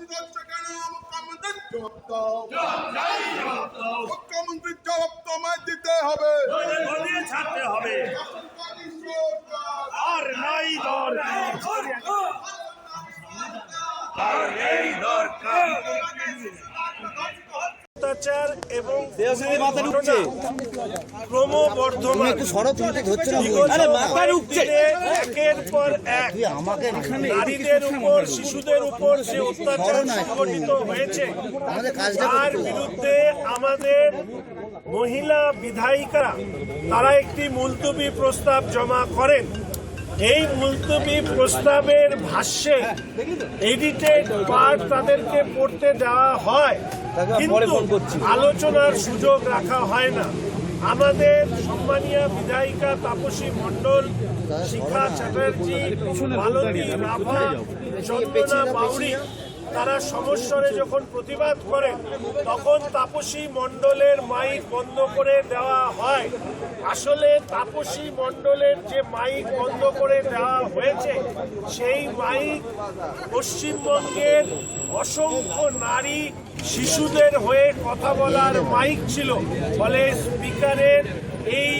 কেন মুখ্যমন্ত্রীর জবাব দাও মুখ্যমন্ত্রীর জবাব তোমায় দিতে ছাড়তে হবে আর নাই দরকার আর নেই দরকার। অত্যাচার এবং ক্রমবর্ধমান। একের পর এক। নারীদের উপর শিশুদের উপর যে অত্যাচার সংঘটিত হয়েছে তার বিরুদ্ধে আমাদের মহিলা বিধায়িকারা তারা একটি মুলতবি প্রস্তাব জমা করেন। এই মুলতবি প্রস্তাবের ভাষ্যে এডিটেড পার্ট তাদেরকে পড়তে দেওয়া হয়। কিন্তু আলোচনার সুযোগ রাখা হয় না। আমাদের সম্মানীয় বিধায়িকা তাপসী মণ্ডল শিখা চ্যাটার্জি মালতী রাভা চন্দনা বাউরি তারা সমস্বরে যখন প্রতিবাদ করেন তখন তাপসী মণ্ডলের মাইক বন্ধ করে দেওয়া হয়। আসলে তাপসী মণ্ডলের যে মাইক বন্ধ করে দেওয়া হয়েছে, সেই মাইক পশ্চিমবঙ্গের অসংখ্য নারী শিশুদের হয়ে কথা বলার মাইক ছিল। ফলে স্পিকারের এই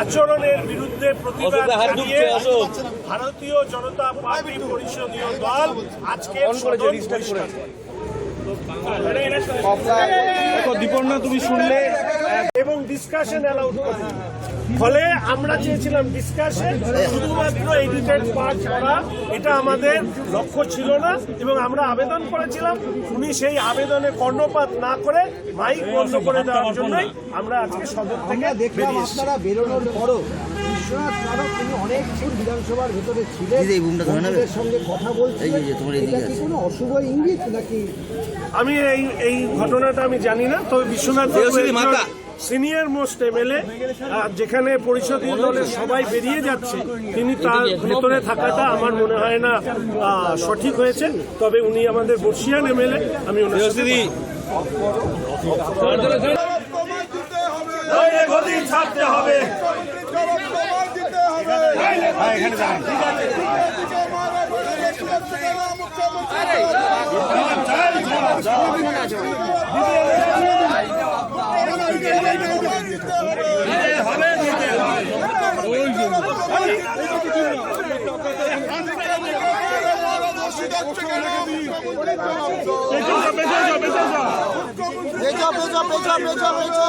আচরণের বিরুদ্ধে প্রতিবাদ জানিয়ে ভারতীয় জনতা পার্টি পরিষদীয় দল আজকে তুমি শুনলে এবং ডিসকাশন অ্যালাউড করে। ফলে আমরা চেয়েছিলাম ডিসকাশন শুধুমাত্র এডিটেড পার্ট করা এটা আমাদের লক্ষ্য ছিল না এবং আমরা আবেদন করেছিলাম। উনি সেই আবেদনে কর্ণপাত না করে মাইক বন্ধ করে দেওয়ার জন্যই আমরা আজকে সদর থেকে দেখলাম আপনারা বেরোনোর পরও বিশ্বনাথ চালক তিনি অনেকক্ষণ বিধানসভার ভেতরে ছিলেন। সঙ্গে কথা বলছিলেন। এই যে, তোমার এদিকে এটা কি আছে। কোনো অশুভ ইঙ্গিত নাকি? আমি এই এই ঘটনাটা আমি জানি না তবে বিশ্বনাথ সিনিয়র মোস্ট এমএলএ যেখানে পরিষদীয় দলের সবাই বেরিয়ে যাচ্ছে তিনি তার ভেতরে থাকাটা আমার মনে হয় না সঠিক হয়েছে তবে উনি আমাদের বর্ষিয়ান এমএলএ আমি ছাড়তে হবে মুখ্যমন্ত্রীর জবাব তোমায় দিতে হবে সিদ্ধার্থ কেন মুখ্যমন্ত্রীর জবাব দাও তোমায় দিতে হবে সিদ্ধার্থ কেন মুখ্যমন্ত্রীর জবাব দাও পেঁচো পেঁচো পেঁচো পেঁচো পেঁচো